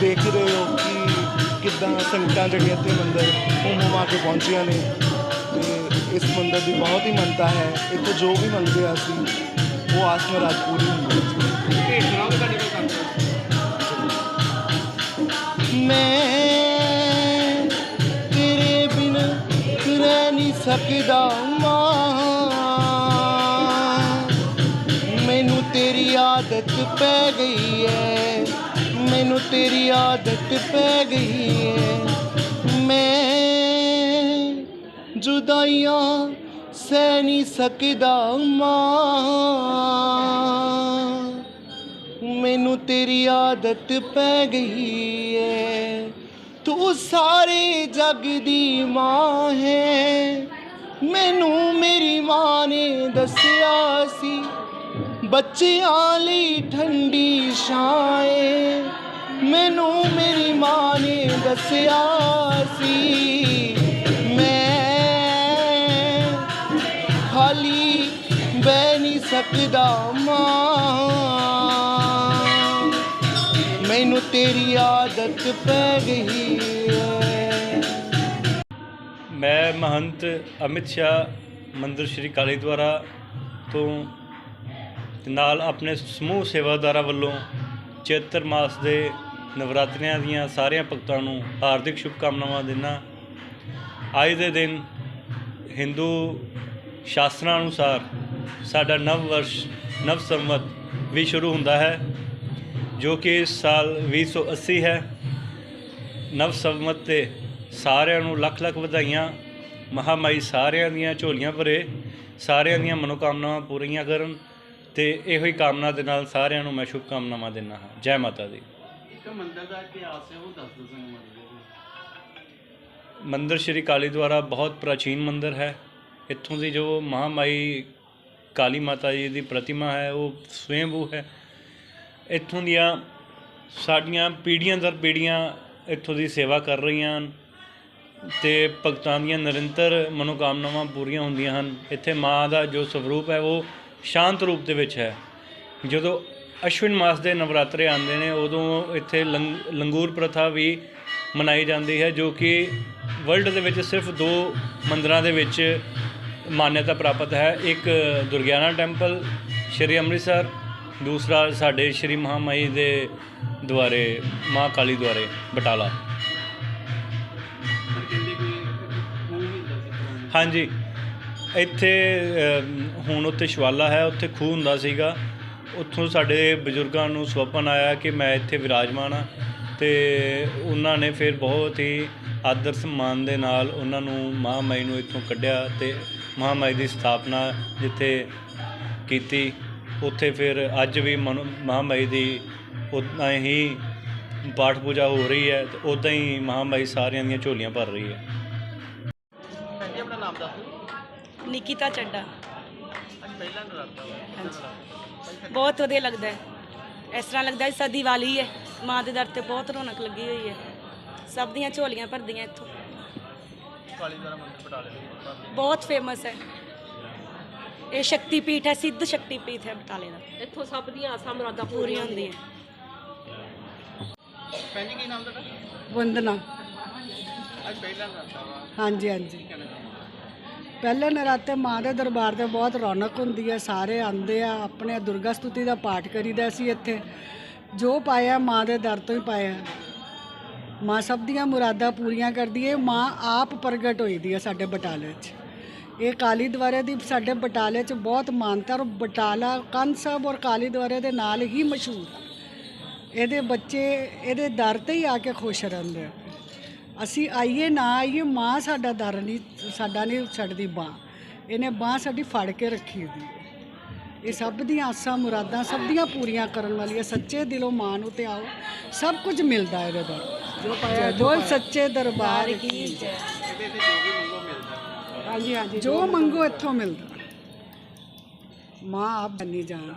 ਦੇਖ ਹੀ ਰਹੇ ਹੋ ਕਿ ਕਿੱਦਾਂ ਸੰਗਤਾਂ ਜਿਹੜੀਆਂ ਇੱਥੇ ਮੰਦਰ ਹੁੰਮ ਹੁਮਾ ਕੇ ਪਹੁੰਚੀਆਂ ਨੇ। ਤੇ ਇਸ ਮੰਦਰ ਦੀ ਬਹੁਤ ਹੀ ਮੰਨਤਾ ਹੈ। ਇੱਥੇ ਜੋ ਵੀ ਮੰਗਦੇ ਆ ਅਸੀਂ, ਉਹ ਆਸ ਮੁਰਾਦ ਪੂਰੀ ਹੁੰਦੀ ਹੈ। ਮੈਂ ਤੇਰੇ ਬਿਨ ਰਹਿ ਨਹੀਂ ਸਕਦਾ ਮਾਂ। ਮੈਨੂੰ ਤੇਰੀ ਆਦਤ ਪੈ ਗਈ ਹੈ। ਮੈਨੂੰ ਤੇਰੀ ਆਦਤ ਪੈ ਗਈ ਹੈ ਮੈਂ ਜੁਦਾਈਆਂ ਸਹਿ ਨਹੀਂ ਸਕਦਾ ਮਾਂ। ਮੈਨੂੰ ਤੇਰੀ ਆਦਤ ਪੈ ਗਈ ਏ। ਤੂੰ ਸਾਰੇ ਜਗ ਦੀ ਮਾਂ ਹੈ ਮੈਨੂੰ ਮੇਰੀ ਮਾਂ ਨੇ ਦੱਸਿਆ ਸੀ ਬੱਚਿਆਂ ਲਈ ਠੰਡੀ ਛਾਂ ਮੈਨੂੰ ਮੇਰੀ ਮਾਂ ਨੇ ਦੱਸਿਆ ਸੀ। ਮੈਂ ਖਾਲੀ ਬਹਿ ਨਹੀਂ ਸਕਦਾ ਮਾਂ। ਮੈਨੂੰ ਤੇਰੀ ਆਦਤ ਪੈ ਗਈ ਮੈਂ ਮਹੰਤ ਅਮਿਤ ਸ਼ਾਹ ਮੰਦਰ ਸ਼੍ਰੀ ਕਾਲੀ ਦੁਆਰਾ ਤੋਂ ਤੇ ਨਾਲ ਆਪਣੇ ਸਮੂਹ ਸੇਵਾਦਾਰਾਂ ਵੱਲੋਂ ਚੇਤਰ ਮਾਸ ਦੇ ਨਵਰਾਤਰਿਆਂ ਦੀਆਂ ਸਾਰਿਆਂ ਭਗਤਾਂ ਨੂੰ ਹਾਰਦਿਕ ਸ਼ੁਭਕਾਮਨਾਵਾਂ ਦਿੰਦਾ ਅੱਜ ਦੇ ਦਿਨ ਹਿੰਦੂ ਸ਼ਾਸਤਰਾਂ ਅਨੁਸਾਰ ਸਾਡਾ ਨਵ ਵਰਸ਼, ਨਵ ਸੰਵਤ ਵੀ ਸ਼ੁਰੂ ਹੁੰਦਾ ਹੈ, ਜੋ ਕਿ ਇਸ ਸਾਲ 2080 ਹੈ। ਨਵ ਸੰਵਤ ਤੇ ਸਾਰਿਆਂ ਨੂੰ ਲੱਖ ਲੱਖ ਵਧਾਈਆਂ। ਮਹਾਮਾਈ ਸਾਰਿਆਂ ਦੀਆਂ ਝੋਲੀਆਂ ਭਰੇ, ਸਾਰਿਆਂ ਦੀਆਂ ਮਨੋਕਾਮਨਾਵਾਂ ਪੂਰੀਆਂ ਕਰਨ। ਤੇ ਇਹੋ ਹੀ ਕਾਮਨਾ ਦੇ ਨਾਲ ਸਾਰਿਆਂ ਨੂੰ ਮੈਂ ਸ਼ੁਭ ਕਾਮਨਾਵਾਂ ਦਿੰਦਾ ਹਾਂ। ਜੈ ਮਾਤਾ ਦੀ। ਇੱਕ ਮੰਦਿਰ ਦਾ ਇਤਿਹਾਸ ਹੈ ਉਹ ਦੱਸ ਦਿਓ ਸਾਨੂੰ ਮੰਦਿਰ ਦੇ ਮੰਦਿਰ ਸ਼੍ਰੀ ਕਾਲੀ ਦੁਆਰਾ ਬਹੁਤ ਪ੍ਰਾਚੀਨ ਮੰਦਿਰ ਹੈ। ਇੱਥੋਂ ਦੀ ਜੋ ਮਹਾਮਾਈ ਕਾਲੀ ਮਾਤਾ ਜੀ ਦੀ ਪ੍ਰਤਿਮਾ ਹੈ ਉਹ ਸਵੈੰਭੂ ਹੈ। ਇੱਥੋਂ ਦੀਆਂ ਸਾਡੀਆਂ ਪੀੜ੍ਹੀਆਂ ਦਰ ਪੀੜ੍ਹੀਆਂ ਇੱਥੋਂ ਦੀ ਸੇਵਾ ਕਰ ਰਹੀਆਂ ਹਨ ਤੇ ਭਗਤਾਂ ਦੀਆਂ ਨਿਰੰਤਰ ਮਨੋਕਾਮਨਾਵਾਂ ਪੂਰੀਆਂ ਹੁੰਦੀਆਂ ਹਨ। ਇੱਥੇ ਮਾਂ ਦਾ ਜੋ ਸਵਰੂਪ ਹੈ ਉਹ ਸ਼ਾਂਤ ਰੂਪ ਦੇ ਵਿੱਚ ਹੈ। ਜਦੋਂ ਅਸ਼ਵਿਨ ਮਾਸ ਦੇ ਨਵਰਾਤਰੇ ਆਉਂਦੇ ਨੇ, ਉਦੋਂ ਇੱਥੇ ਲੰਗ- ਲੰਗੂਰ ਪ੍ਰਥਾ ਵੀ ਮਨਾਈ ਜਾਂਦੀ ਹੈ, ਜੋ ਕਿ ਵਰਲਡ ਦੇ ਵਿੱਚ ਸਿਰਫ ਦੋ ਮੰਦਰਾਂ ਦੇ ਵਿੱਚ ਮਾਨਤਾ ਪ੍ਰਾਪਤ ਹੈ। ਇੱਕ ਦੁਰਗਿਆਨਾ ਟੈਂਪਲ, ਸ਼੍ਰੀ ਅੰਮ੍ਰਿਤਸਰ, ਦੂਸਰਾ ਸਾਡੇ ਸ਼੍ਰੀ ਮਹਾਮਾਈ ਦੇ ਦੁਆਰੇ, ਮਾਂ ਕਾਲੀ ਦੁਆਰੇ, ਬਟਾਲਾ। ਹਾਂਜੀ। ਇੱਥੇ ਹੁਣ ਉੱਥੇ ਸ਼ਵਾਲਾ ਹੈ, ਉੱਥੇ ਖੂਹ ਹੁੰਦਾ ਸੀਗਾ। ਉੱਥੋਂ ਸਾਡੇ ਬਜ਼ੁਰਗਾਂ ਨੂੰ ਸੁਪਨ ਆਇਆ ਕਿ ਮੈਂ ਇੱਥੇ ਵਿਰਾਜਮਾਨ ਹਾਂ ਅਤੇ ਉਹਨਾਂ ਨੇ ਫਿਰ ਬਹੁਤ ਹੀ ਆਦਰ ਸਨਮਾਨ ਦੇ ਨਾਲ ਉਹਨਾਂ ਨੂੰ ਮਹਾਮਾਈ ਨੂੰ ਇੱਥੋਂ ਕੱਢਿਆ ਅਤੇ ਮਹਾਮਾਈ ਦੀ ਸਥਾਪਨਾ ਜਿੱਥੇ ਕੀਤੀ। ਉੱਥੇ ਫਿਰ ਅੱਜ ਵੀ ਮਨ- ਮਹਾਮਾਈ ਦੀ ਉਦਾਂ ਹੀ ਪਾਠ ਪੂਜਾ ਹੋ ਰਹੀ ਹੈ ਤੇ ਉਦਾਂ ਹੀ ਮਹਾਮਾਈ ਸਾਰਿਆਂ ਦੀਆਂ ਝੋਲੀਆਂ ਭਰ ਰਹੀ ਹੈ। ਭੈਣ ਆਪਣਾ ਨਾਮ ਦੱਸ ਨਿਕਿਤਾ ਚੱਡਾ। ਅੱਜ ਪਹਿਲਾ ਨਰਾਤਾ ਵਾ ਹਾਂਜੀ। ਬਹੁਤ ਵਧੀਆ ਲੱਗਦਾ ਹੈ। ਇਸ ਤਰ੍ਹਾਂ ਲੱਗਦਾ ਹੈ ਸਾ ਦੀਵਾਲੀ ਹੈ। ਮਾਂ ਦੇ ਦਰ ਤੇ ਬਹੁਤ ਰੌਣਕ ਲੱਗੀ ਹੋਈ ਹੈ। ਸਭ ਦੀਆਂ ਝੋਲੀਆਂ ਭਰਦੀਆਂ ਇੱਥੋਂ। ਕਾਲੀ ਦੁਆਰਾ ਮੰਦਿਰ ਬਟਾਲੇ ਦੇ ਬਹੁਤ ਫੇਮਸ ਹੈ। ਇਹ ਸ਼ਕਤੀ ਪੀਠ ਹੈ ਸਿੱਧ ਸ਼ਕਤੀ ਪੀਠ ਹੈ ਬਟਾਲੇ ਦਾ। ਇੱਥੋਂ ਸਭ ਦੀਆਂ ਆਸਾਂ ਮੁਰਾਦਾਂ ਪੂਰੀਆਂ ਹੁੰਦੀਆਂ। ਭੈਣ ਜੀ ਕੀ ਨਾਮ ਤੁਹਾਡਾ? ਵੰਦਨਾ। ਅੱਜ ਪਹਿਲਾ ਨਰਾਤਾ ਵਾ। ਹਾਂਜੀ ਹਾਂਜੀ। ਪਹਿਲੇ ਨਰਾਤੇ ਮਾਂ ਦੇ ਦਰਬਾਰ ਤੇ ਬਹੁਤ ਰੌਣਕ ਹੁੰਦੀ ਹੈ, ਸਾਰੇ ਆਉਂਦੇ ਆ, ਆਪਣੇ ਦੁਰਗਾ ਸਤੁਤੀ ਦਾ ਪਾਠ ਕਰੀਦਾ ਸੀ ਇੱਥੇ। ਜੋ ਪਾਇਆ ਮਾਂ ਦੇ ਦਰ ਤੋਂ ਹੀ ਪਾਇਆ। ਮਾਂ ਸਭ ਦੀਆਂ ਮੁਰਾਦਾਂ ਪੂਰੀਆਂ ਕਰਦੀ ਹੈ, ਮਾਂ ਆਪ ਪ੍ਰਗਟ ਹੋਈ ਦੀ ਹੈ ਸਾਡੇ ਬਟਾਲੇ 'ਚ। ਇਹ ਕਾਲੀ ਦੁਆਰੇ ਦੀ ਸਾਡੇ ਬਟਾਲੇ 'ਚ ਬਹੁਤ ਮਾਨਤਾ ਔਰ ਬਟਾਲਾ ਕੰਨ ਸਾਹਿਬ ਔਰ ਕਾਲੀ ਦੁਆਰੇ ਦੇ ਨਾਲ ਹੀ ਮਸ਼ਹੂਰ। ਇਹਦੇ ਬੱਚੇ, ਇਹਦੇ ਦਰ ਤੇ ਹੀ ਆ ਕੇ ਖੁਸ਼ ਰਹਿੰਦੇ ਆ। ਅਸੀਂ ਆਈਏ ਨਾ ਆਈਏ ਮਾਂ ਸਾਡਾ ਦਰ ਨਹੀਂ ਸਾਡਾ ਨਹੀਂ ਛੱਡਦੀ ਬਾਹ। ਇਹਨੇ ਬਾਹ ਸਾਡੀ ਫੜ ਕੇ ਰੱਖੀ ਹੋਈ ਹੈ। ਇਹ ਸਭ ਦੀਆਂ ਆਸਾਂ ਮੁਰਾਦਾਂ ਸਭ ਦੀਆਂ ਪੂਰੀਆਂ ਕਰਨ ਵਾਲੀ ਹੈ ਸੱਚੇ ਦਿਲੋਂ ਮਾਂ ਨੂੰ ਤੇ ਆਓ। ਸਭ ਕੁਝ ਮਿਲਦਾ ਇਹਦੇ ਦਰ ਜੋ ਪਾਇਆ ਜੋ ਸੱਚੇ ਦਰਬਾਰ ਕੀ ਜੈ। ਇਹਦੇ ਤੇ ਜੋ ਵੀ ਮੰਗੋ ਮਿਲਦਾ। ਹਾਂਜੀ ਹਾਂਜੀ ਜੋ ਮੰਗੋ। ਇੱਥੋਂ ਮਿਲਦਾ। ਮਾਂ ਆਪ ਬੰਨੀ ਜਾਣ